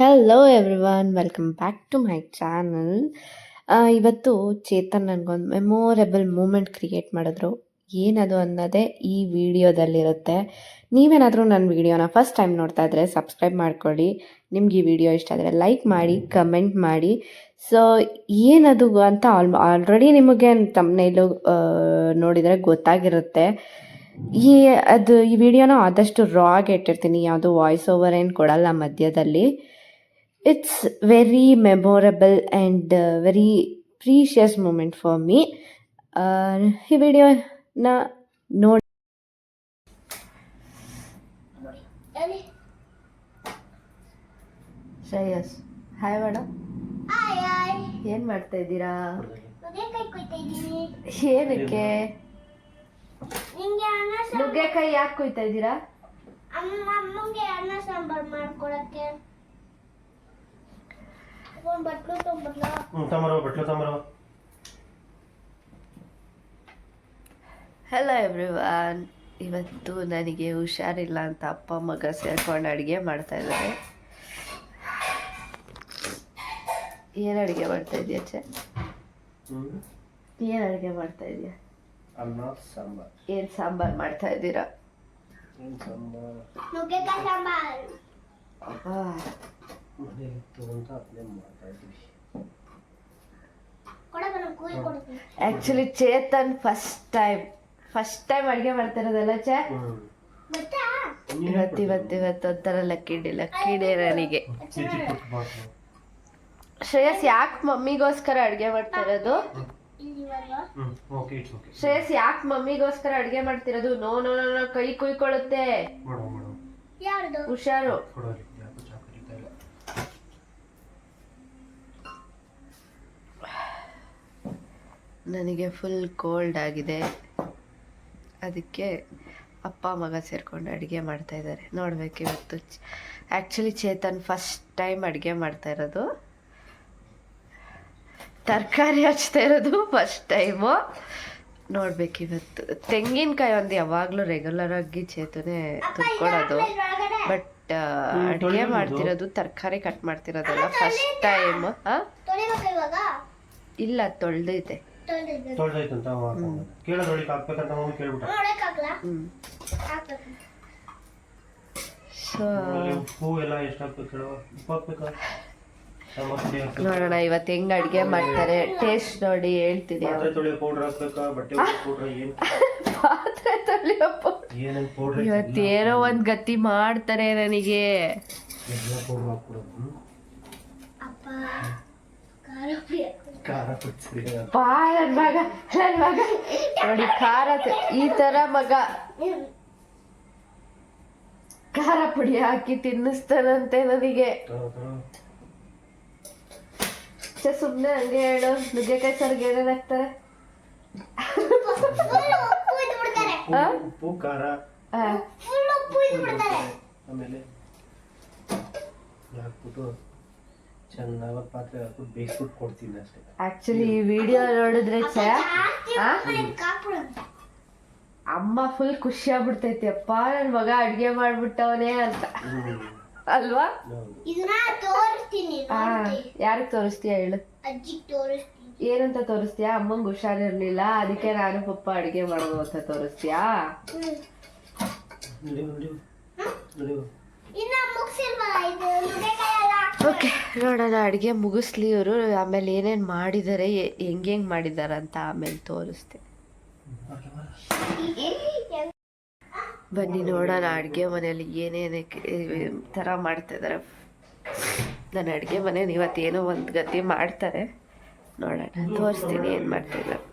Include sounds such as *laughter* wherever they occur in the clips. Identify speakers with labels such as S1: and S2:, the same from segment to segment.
S1: Hello everyone welcome back to my channel ಇವತ್ತು ಚೇತನ್ ನನಗೊಂದು memorable moment create ಮಾಡಿದ್ರು. ಏನದು ಅನ್ನೋದೇ ಈ ವಿಡಿಯೋದಲ್ಲಿರುತ್ತೆ. ನೀವೇನಾದರೂ ನನ್ನ ವಿಡಿಯೋನ ಫಸ್ಟ್ ಟೈಮ್ ನೋಡ್ತಾ ಇದ್ದರೆ ಸಬ್ಸ್ಕ್ರೈಬ್ ಮಾಡ್ಕೊಳ್ಳಿ. ನಿಮ್ಗೆ ಈ ವಿಡಿಯೋ ಇಷ್ಟ ಆದರೆ ಲೈಕ್ ಮಾಡಿ ಕಮೆಂಟ್ ಮಾಡಿ. ಸೊ ಏನದು ಅಂತ ಆಲ್ ಆಲ್ರೆಡಿ ನಿಮಗೆ ತಮ್ಮನೇಲು ನೋಡಿದರೆ ಗೊತ್ತಾಗಿರುತ್ತೆ. ಈ, ಅದು ಈ ವಿಡಿಯೋನ ಆದಷ್ಟು ರಾ ಆಗಿ ಇಟ್ಟಿರ್ತೀನಿ. ಯಾವುದು ವಾಯ್ಸ್ ಓವರ್ ಏನು ಕೊಡಲ್ಲ ಮಧ್ಯದಲ್ಲಿ. It's very memorable and very precious moment for me ಈ ವಿಡಿಯೋನ ನೋಡಿ Shreyas hi madam
S2: hi hi
S1: ಏನು ಮಾಡ್ತಾ ಇದ್ದೀರಾ?
S2: ನುಗ್ಗೆಕಾಯಿ ಕೊಯ್ತಾ ಇದ್ದೀನಿ.
S1: ಏನಕ್ಕೆ?
S2: ನಿಂಗೆ ಅನ್ನ ಸಾಂಬಾರ್
S1: ನುಗ್ಗೆಕಾಯಿ ಯಾಕೆ ಕುಯ್ತಾ ಇದ್ದೀರಾ?
S2: ಅಮ್ಮ ಅಮ್ಮಂಗೆ ಅನ್ನ ಸಾಂಬಾರ್ ಮಾಡ್ಕೊಳಕ್ಕೆ.
S3: ಹ್ಞೂ ಬಟ್ಲು
S1: ಹಲೋ ಎವ್ರಿವಾನ್ ಇವತ್ತು ನನಗೆ ಹುಷಾರಿಲ್ಲ ಅಂತ ಅಪ್ಪ ಮಗ ಸೇರ್ಕೊಂಡು ಅಡುಗೆ ಮಾಡ್ತಾ ಇದ್ದಾರೆ. ಏನು ಅಡುಗೆ ಮಾಡ್ತಾ ಇದೆಯಾ ಚೆ ಏನು ಅಡುಗೆ ಮಾಡ್ತಾ ಇದೆಯಾ?
S3: ಅನ್ನ ಸಾಂಬಾರ್.
S1: ಏನು ಸಾಂಬಾರು ಮಾಡ್ತಾ ಇದ್ದೀರಾ?
S3: ಸಾಂಬಾರ್?
S2: ನುಗ್ಗೆಕಾಯಿ ಸಾಂಬಾರ್
S3: ಅಂತ ಅದನ್ನೇ ಮಾಡ್ತಾ ಇದ್ವಿ
S1: actually Chetan first time first time ಅಡುಗೆ ಮಾಡ್ತಿರೋದಲ್ಲ ಚೇ? ಇವತ್ತು ಇವತ್ತು ಇವತ್ತು ಒಂಥರ ಲಕ್ಕಿಡಿ ಲಕ್ಕಿಡಿ ನನಗೆ
S3: ಚಿಚ್ಚಿ ಪುಟ್ಟ ಬಾಟ್ಲು
S1: ಶ್ರೇಯಸ್ ಯಾಕೆ ಮಮ್ಮಿಗೋಸ್ಕರ ಅಡುಗೆ
S3: ಮಾಡ್ತಿರೋದು?
S1: ಶ್ರೇಯಸ್ ಯಾಕೆ ಮಮ್ಮಿಗೋಸ್ಕರ ಅಡುಗೆ ಮಾಡ್ತಿರೋದು? ನೋ ನೋ ನೋ ಕೈ ಕುಯ್ಕೊಳ್ಳುತ್ತೆ ಹುಷಾರು
S3: ಕೊಡೋರಿ ಯಾಕೋ ಚಾಕು ಹಿಡಿತಾ ಇಲ್ಲ
S1: ನನಗೆ ಫುಲ್ ಕೋಲ್ಡ್ ಆಗಿದೆ. ಅದಕ್ಕೆ ಅಪ್ಪ ಮಗ ಸೇರ್ಕೊಂಡು ಅಡುಗೆ ಮಾಡ್ತಾ ಇದ್ದಾರೆ. ನೋಡ್ಬೇಕು ಇವತ್ತು. ಆ್ಯಕ್ಚುಲಿ ಚೇತನ್ ಫಸ್ಟ್ ಟೈಮ್ ಅಡುಗೆ ಮಾಡ್ತಾ ಇರೋದು. ತರಕಾರಿ ಹಚ್ತಾ ಇರೋದು ಫಸ್ಟ್ ಟೈಮು ನೋಡ್ಬೇಕು ಇವತ್ತು. ತೆಂಗಿನಕಾಯಿ ಒಂದು ಯಾವಾಗಲೂ ರೆಗ್ಯುಲರ್ ಆಗಿ ಚೇತನೇ ತುರ್ಕೊಳೋದು. ಬಟ್ ಅಡುಗೆ ಮಾಡ್ತಿರೋದು ತರಕಾರಿ ಕಟ್ ಮಾಡ್ತಿರೋದಲ್ಲ ಫಸ್ಟ್ ಟೈಮ್ ಹಾಂ
S2: ತೊಳಿಬೇಕಾ ಇವಾಗ?
S1: ಇಲ್ಲ ತೊಳೆದೈತೆ
S3: ಅಂತ ಹಾಕ್ಬೇಕಂತ ಮಮ್ಮಿ ಕೇಳ್ಬಿಟ್ಟ.
S1: ಸೊ
S3: ಉಪ್ಪು ಎಲ್ಲ ಎಷ್ಟು ಹಾಕ್ಬೇಕು ಹೇಳೋ ಉಪ್ಪು ಹಾಕ್ಬೇಕಾ?
S1: ನೋಡೋಣ ಇವತ್ತು ಹೆಂಗ್ ಅಡ್ಗೆ ಮಾಡ್ತಾರೆ. ಟೇಸ್ಟ್ ನೋಡಿ ಹೇಳ್ತೀನಿ
S3: ಪಾತ್ರೆ ತೊಳೆಯೋ ಪೌಡ್ರ್ ಹಾಕ್ಬೇಕಾ? ಬಟ್ಟೆ ಪೌಡ್ರ್ ಏನು? *laughs*
S1: ಪಾತ್ರೆ ತೊಳೆಯಪ್ಪ
S3: ಏನೇನು ಪೌಡ್ರ್
S1: ಇವತ್ತೇನೋ ಒಂದು ಗತಿ ಮಾಡ್ತಾರೆ ನನಗೆ.
S3: ಎಲ್ಲ ಪೌಡ್ರ್ ಹಾಕ್ಬಿಡೋದು
S2: ಅಪ್ಪ ಖಾರ ಪುಡಿ ಹಾಕ್ಬೇಕು.
S3: ಖಾರ ಪುಡಿ
S1: ನನ್ ಮಗ ನನ್ ಮಗ. ನೋಡಿ ಖಾರ ಈ ತರ ಮಗ. ಖಾರ ಪುಡಿ ಹಾಕಿ ತಿನ್ನಿಸ್ತಾನಂತೆ ನನಗೆ. ಸುಮ್ನೆ ಹಂಗೆ ಹೇಳು. ನುಗ್ಗೆಕಾಯಿ ಸರ್ಗೆ ಏನೇನು ಹಾಕ್ತಾರೆ?
S2: ಉಪ್ಪು
S3: ಖಾರ.
S2: ಫುಲ್ ಉಪ್ಪು ಬಿಡ್ತಾರೆ
S3: ಆಮೇಲೆ ಹಾಕ್ಬಿಟ್ಟು ಚೆನ್ನಾಗಿ ಪಾತ್ರೆ ಹಾಕ್ಬಿಟ್ಟು ಬೇಯಿಸ್ಬಿಟ್ಟು ಕೊಡ್ತೀನಿ ಅಷ್ಟೇ.
S1: ಆಕ್ಚುಲಿ ಈ ವಿಡಿಯೋ ನೋಡಿದ್ರೆ ಛೆ,
S2: ಜಾಸ್ತಿ
S1: ಆ? ಅಮ್ಮ ಫುಲ್ ಖುಷಿ ಆಗ್ಬಿಡ್ತೈತಿ ಅಪ್ಪ ನನ್ ಮಗ ಅಡ್ಗೆ ಮಾಡ್ಬಿಟ್ಟವನೇ ಅಂತ. ಅಲ್ವಾ?
S3: ಹೌದು.
S2: ಇದನ್ನ ತೋರಿಸ್ತೀನಿ
S1: ಆ. ಯಾರಿಗ್ ತೋರಿಸ್ತೀಯ ಹೇಳು?
S2: ಅಜ್ಜಿ ತೋರಿಸ್ತೀನಿ.
S1: ಏನಂತ ತೋರಿಸ್ತೀಯಾ? ಅಮ್ಮಂಗ್ ಹುಷಾರಿರ್ಲಿಲ್ಲ ಅದಕ್ಕೆ ನಾನು ಪಪ್ಪ ಅಡ್ಗೆ ಮಾಡೋದು ಅಂತ ತೋರಿಸ್ತೀಯಾ?
S2: ಹ್ಮ್.
S3: ನಡೆಯು ನಡೆಯು. ನಡೆಯು.
S2: ಇನ್ನ ಮುಗ್ಸಿಲ್ವಲ್ಲ ಇದು ನುಗ್ಗೆಕಾಯಿ
S1: ಓಕೆ, ನೋಡೋಣ, ಅಡುಗೆ ಮುಗಿಸ್ಲಿ ಅವರು ಆಮೇಲೆ ಏನೇನು ಮಾಡಿದ್ದಾರೆ ಹೆಂಗ್ ಹೆಂಗ್ ಮಾಡಿದ್ದಾರೆ ಅಂತ ಆಮೇಲೆ
S2: ತೋರಿಸ್ತೆ
S1: ಬನ್ನಿ, ನೋಡೋಣ, ಅಡುಗೆ ಮನೆಯಲ್ಲಿ ಏನೇನು ಥರ ಮಾಡ್ತಾ ಇದ್ದಾರೆ ನನ್ನ ಅಡುಗೆ ಮನೇಲಿ ಇವತ್ತೇನೋ ಒಂದು ಗತಿ ಮಾಡ್ತಾರೆ. ನೋಡೋಣ, ತೋರಿಸ್ತೀನಿ ಏನು ಮಾಡ್ತಿದ್ದಾರೆ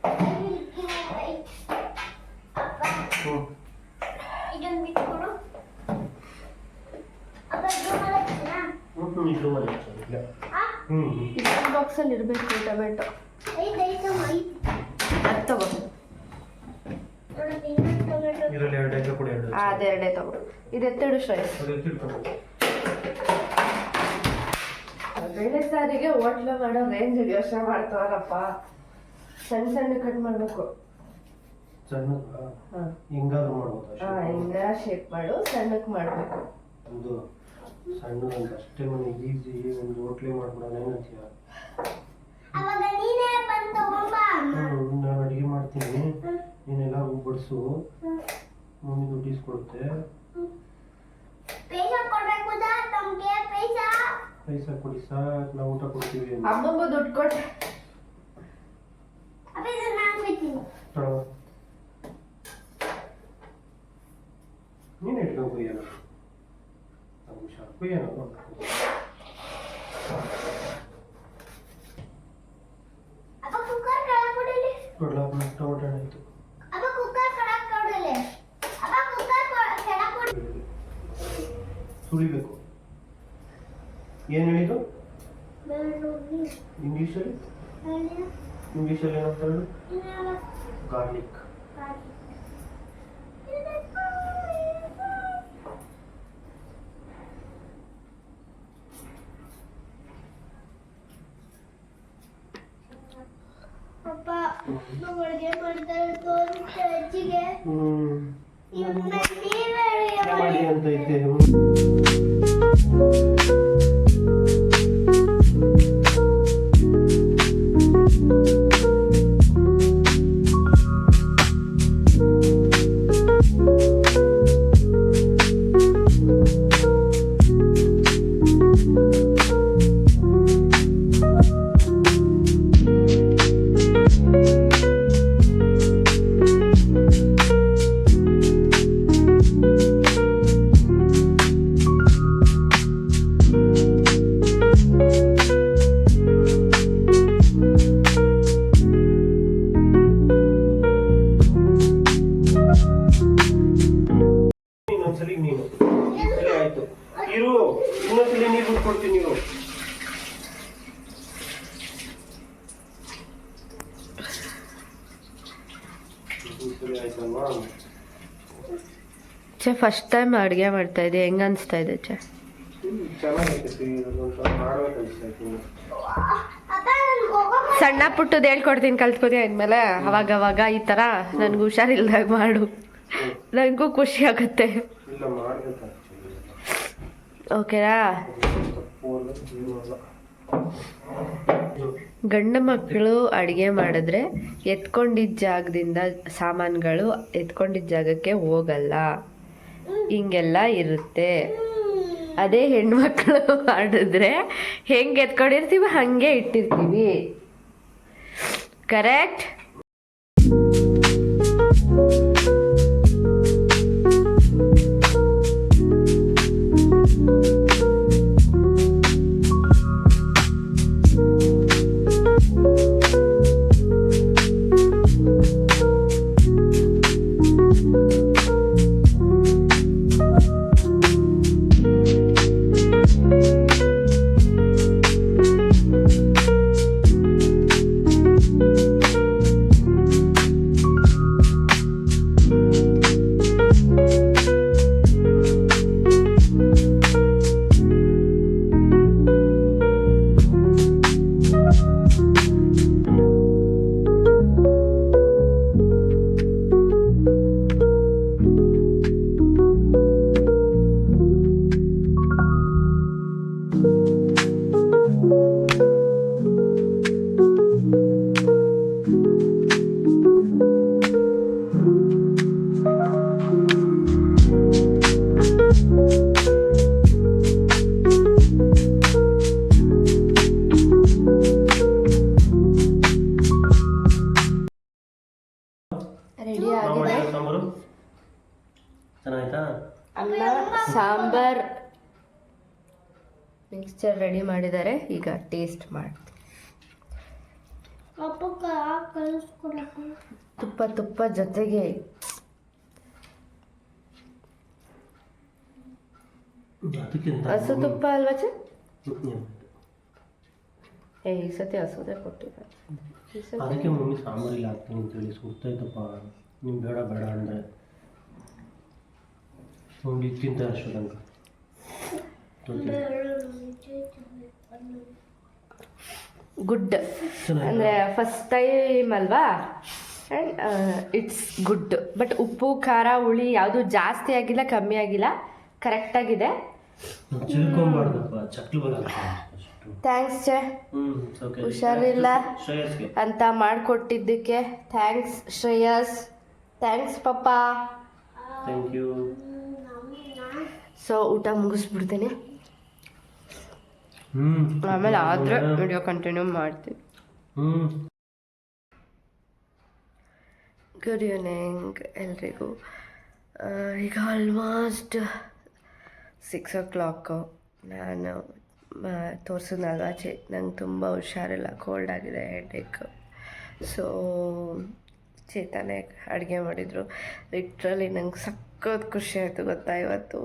S3: ಹ್ಞೂ
S2: ಇದನ್ನ ಬಿಟ್ಕೊಡು ಅಪ್ಪ ರೂಮಲ್ಲಿ ಹಾಕ್ತೀನಾ?
S1: ಇನ್ನೊಂದು ಬಾಕ್ಸಲ್ಲಿ ಇರಬೇಕು ಟೊಮೆಟೊ. ಅದು ತಗೋ ಅದೆರಡೇ ತಗೋ ಇದೆತ್ತಿಡು ಶ್ರೇಯಸ್
S3: ಅದು ಎತ್ತಿಡ್ಕೊಂಡು
S1: ಬೇಳೆ ಸಾರಿಗೆ ಹೋಟ್ಲ ಮಾಡೋ ರೇಂಜ್ ಯೋಚನೆ ಮಾಡ್ತಾರಪ್ಪ ಸಣ್ಣ ಸಣ್ಣ ಕಟ್ ಮಾಡಬೇಕು
S3: ಸಣ್ಣ ಹಿಂಗಾದ್ರೂ ಮಾಡ್ಬೋದು
S1: ಹಾಂ ಹಿಂಗ ಶೇಪ್ ಮಾಡು ಸಣ್ಣಕ್ಕೆ ಮಾಡಬೇಕು
S3: ಸಣ್ಣದಂತ ಅಷ್ಟೇ ಮನೆ ಈಸಿ ಒಂದು ಹೋಟ್ಲಿ ಮಾಡ್ಬಿಡೋಣ ಏನಂತೀಯ?
S2: ಅವಾಗ ನೀನೇ ಬಂದು ತಗೊಂಬ
S3: ನಾನು ಅಡುಗೆ ಮಾಡ್ತೀನಿ. ನೀನೆಲ್ಲ ಬಡಿಸು. ಮಮ್ಮಿ ದುಡ್ಡು ಇಸ್ಕೊಡುತ್ತೆ
S2: ಪೈಸಾ ಸರ್ ನಮ್ಗೆ ಪೈಸಾ?
S3: ಪೈಸಾ ಕೊಡಿ ಸಾಕು ನಾವು ಊಟ ಕೊಡ್ತೀವಿ.
S1: ಅಮ್ಮಂಗೂ ದುಡ್ಡು ಕೊಟ್ಟೆ
S2: ಅಪ್ಪ ಇದು ನಾನು ಬಿಡ್ತೀನಿ.
S3: ನೀನು ಇಟ್ಕೊಂಡು ಕೊಯ್ಯೋಣ ನಾವು ಹುಷಾರು ಕೊಯ್ಯೋಣ
S2: ಅಪ್ಪ ಕುಕ್ಕರ್ ಕೆಳಗೆ ಕೊಡಿಲಿ
S3: ಕೊಡ್ಲಾ ಟೊಮಟೊ ಆಯ್ತು
S2: ಕೊಡಿ
S3: ಸುಳಿಬೇಕು ಏನು ಹೇಳಿದ್ದು ಇಂಗ್ಲೀಷಲ್ಲಿ ಇಂಗ್ಲೀಷಲ್ಲಿ ಏನಂತ ಹೇಳು ಗಾರ್ಲಿಕ್
S2: ಹಾಕಿ. ಅಪ್ಪ ನಾವು ಅಡುಗೆ ಮಾಡ್ತಾ ಇರೋದು ಅಡುಗೆ
S3: ಮಾಡಿ ಅಂತ ಇದ್ದೆ ಸರಿ ಆಯ್ತು. ಇರು ಇನ್ನೊಂದ್ಸಲಿ ನೀರು ಕೊಡ್ತೀನಿ ಇರು.
S1: ಚೆ ಫಸ್ಟ್ ಟೈಮ್ ಅಡುಗೆ ಮಾಡ್ತಾ ಇದೆ ಹೆಂಗ ಅನಿಸ್ತಾ ಇದೆ ಚೆ ಸಣ್ಣ ಪುಟ್ಟದ್ದು ಹೇಳ್ಕೊಡ್ತೀನಿ ಕಲ್ತ್ಕೊತೀನಿ ಅಂದ್ಮೇಲೆ. ಅವಾಗ ಅವಾಗ ಈ ಥರ ನನ್ಗೆ ಹುಷಾರಿಲ್ದಾಗ ಮಾಡು. ನನಗೂ ಖುಷಿ ಆಗುತ್ತೆ.
S3: ಅಲ್ಲ
S1: ಗಂಡು ಮಕ್ಕಳು ಅಡುಗೆ ಮಾಡಿದ್ರೆ ಎತ್ಕೊಂಡಿದ್ದ ಜಾಗದಿಂದ ಸಾಮಾನುಗಳು ಎತ್ಕೊಂಡಿದ್ದ ಜಾಗಕ್ಕೆ ಹೋಗಲ್ಲ. ಹಿಂಗೆಲ್ಲ ಇರುತ್ತೆ. ಅದೇ ಹೆಣ್ಮಕ್ಳು ಮಾಡಿದ್ರೆ ಹೆಂಗೆ ಎತ್ಕೊಂಡಿರ್ತೀವಿ ಹಾಗೆ ಇಟ್ಟಿರ್ತೀವಿ. ಕರೆಕ್ಟ್ ರೆಡಿ ಮಾಡಿದ್ದಾರೆ. ಈಗ ಟೇಸ್ಟ್ ಮಾಡ್ತೀನಿ. ತುಪ್ಪ ತುಪ್ಪ ಜೊತೆಗೆ ಹಸು ತುಪ್ಪ ಅಲ್ವಾ ಚೆ. ಏ ಈ ಸತಿ ಹಸುದೇ ಕೊಟ್ಟಿದ್ದಾರೆ
S3: ಅದಕ್ಕೆ ಮಮ್ಮಿ ಸಾಂಬಾರಿಗೆ ಹಾಕ್ತೀನಿ ಅಂತೇಳಿ ಸುಡ್ತೈತಪ್ಪ ನಿಮ್ಗೆ ಬೇಡ ಬೇಡ ಅಂದರೆ. ನೋಡಿ ಇಕ್ಕಿಂತ ಅಷ್ಟು ತನಕ.
S1: ಗುಡ್ ಅಂದ್ರೆ ಫಸ್ಟ್ ಟೈಮ್ ಅಲ್ವಾ? ಆ್ಯಂಡ್ ಇಟ್ಸ್ ಗುಡ್ ಬಟ್ ಉಪ್ಪು ಖಾರ ಹುಳಿ ಯಾವುದು ಜಾಸ್ತಿ ಆಗಿಲ್ಲ ಕಮ್ಮಿ ಆಗಿಲ್ಲ ಕರೆಕ್ಟಾಗಿದೆ ಥ್ಯಾಂಕ್ಸ್ ಚೆ ಹುಷಾರಿಲ್ಲ. ಅಂತ ಮಾಡಿಕೊಟ್ಟಿದ್ದಕ್ಕೆ. ಥ್ಯಾಂಕ್ಸ್ ಶ್ರೇಯಸ್. ಥ್ಯಾಂಕ್ಸ್ ಪಪ್ಪ. ಸೊ ಊಟ ಮುಗಿಸ್ಬಿಡ್ತೇನೆ. ಆಮೇಲೆ ಆದರೆ ವಿಡಿಯೋ ಕಂಟಿನ್ಯೂ ಮಾಡ್ತೀನಿ ಗುಡ್ ಈವ್ನಿಂಗ್ ಎಲ್ರಿಗೂ. ಈಗ ಆಲ್ಮೋಸ್ಟ್ ಸಿಕ್ಸ್ ಓ ಕ್ಲಾಕು ನಾನು ತೋರಿಸಿದ್ನಲ್ವ ಚೆ ನಂಗೆ ತುಂಬ ಹುಷಾರಿಲ್ಲ. ಕೋಲ್ಡ್ ಆಗಿದೆ ಹೆಡ್ಏಕ್ ಸೊ ಚೇತನೆ ಅಡುಗೆ ಮಾಡಿದರು. ಲಿಟ್ರಲಿ ನಂಗೆ ಸಖತ್ ಖುಷಿ ಆಯಿತು ಗೊತ್ತಾ? ಇವತ್ತು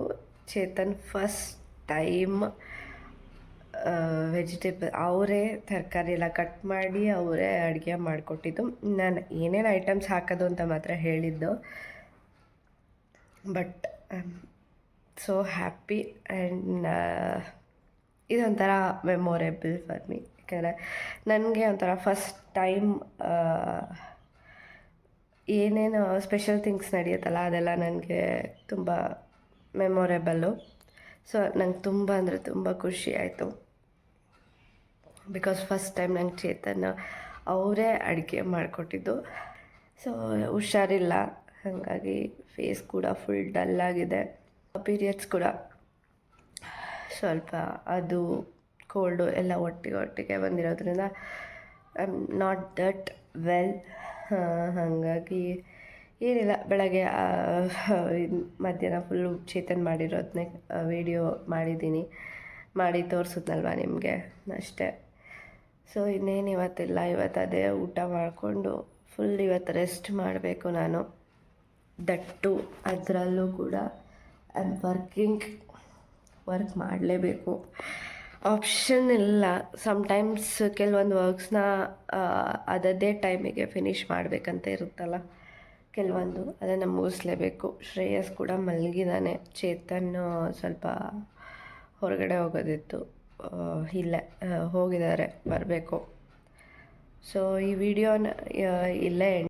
S1: ಚೇತನ್ ಫಸ್ಟ್ ಟೈಮ್ ವೆಜಿಟೇಬಲ್, ಅವರೇ ತರಕಾರಿ ಎಲ್ಲ ಕಟ್ ಮಾಡಿ ಅವರೇ ಅಡುಗೆ ಮಾಡಿಕೊಟ್ಟಿದ್ದು. ನಾನು ಏನೇನು ಐಟಮ್ಸ್ ಹಾಕೋದು ಅಂತ ಮಾತ್ರ ಹೇಳಿದ್ದು. ಬಟ್ ಸೋ ಹ್ಯಾಪಿ ಆ್ಯಂಡ್ ಇದೊಂಥರ ಮೆಮೊರೇಬಲ್ ಫಾರ್ ಮಿ ಯಾಕಂದರೆ ನನಗೆ ಒಂಥರ ಫಸ್ಟ್ ಟೈಮ್ ಏನೇನು ಸ್ಪೆಷಲ್ ಥಿಂಗ್ಸ್ ನಡೆಯುತ್ತಲ್ಲ ಅದೆಲ್ಲ ನನಗೆ ತುಂಬ ಮೆಮೊರೇಬಲ್ಲು ಸೊ ನಂಗೆ ತುಂಬ ಅಂದರೆ ತುಂಬ ಖುಷಿ ಆಯಿತು. ಬಿಕಾಸ್ ಫಸ್ಟ್ ಟೈಮ್ ನಂಗೆ ಚೇತನ್ ಅವರೇ ಅಡುಗೆ ಮಾಡಿಕೊಟ್ಟಿದ್ದು. ಸೊ ಹುಷಾರಿಲ್ಲ. ಹಾಗಾಗಿ ಫೇಸ್ ಕೂಡ ಫುಲ್ ಡಲ್ಲಾಗಿದೆ ಪೀರಿಯಡ್ಸ್ ಕೂಡ ಸ್ವಲ್ಪ ಅದು ಕೋಲ್ಡು ಎಲ್ಲ ಒಟ್ಟಿಗೆ ಒಟ್ಟಿಗೆ ಬಂದಿರೋದ್ರಿಂದ I am not that well ಹಾಗಾಗಿ ಏನಿಲ್ಲ. ಬೆಳಗ್ಗೆ ಮಧ್ಯಾಹ್ನ ಫುಲ್ಲು ಚೇತನ್ ಮಾಡಿರೋದನ್ನೇ ವಿಡಿಯೋ ಮಾಡಿದ್ದೀನಿ. ಮಾಡಿ ತೋರಿಸಿದ್ನಲ್ವ ನಿಮಗೆ? ಅಷ್ಟೇ. ಸೊ ಇನ್ನೇನು ಇವತ್ತಿಲ್ಲ. ಇವತ್ತು ಅದೇ ಊಟ ಮಾಡಿಕೊಂಡು ಫುಲ್ ಇವತ್ತು ರೆಸ್ಟ್ ಮಾಡಬೇಕು ನಾನು. ದಟ್ಟು ಅದರಲ್ಲೂ ಕೂಡ ಐ ಆಮ್ ವರ್ಕಿಂಗ್ ವರ್ಕ್ ಮಾಡಲೇಬೇಕು. ಆಪ್ಷನ್ ಇಲ್ಲ. ಸಮ್ಟೈಮ್ಸ್ ಕೆಲವೊಂದು ವರ್ಕ್ಸ್ನ ಅದದೇ ಟೈಮಿಗೆ ಫಿನಿಶ್ ಮಾಡಬೇಕಂತ ಇರುತ್ತಲ್ಲ. ಕೆಲವೊಂದು ಅದನ್ನು ಮುಗಿಸ್ಲೇಬೇಕು. ಶ್ರೇಯಸ್ ಕೂಡ ಮಲಗಿದ್ದಾನೆ ಚೇತನ್ ಸ್ವಲ್ಪ ಹೊರಗಡೆ ಹೋಗೋದಿತ್ತು. ಇಲ್ಲೇ ಹೋಗಿದ್ದಾರೆ ಬರಬೇಕು. ಸೊ ಈ ವಿಡಿಯೋನ ಇಲ್ಲೇ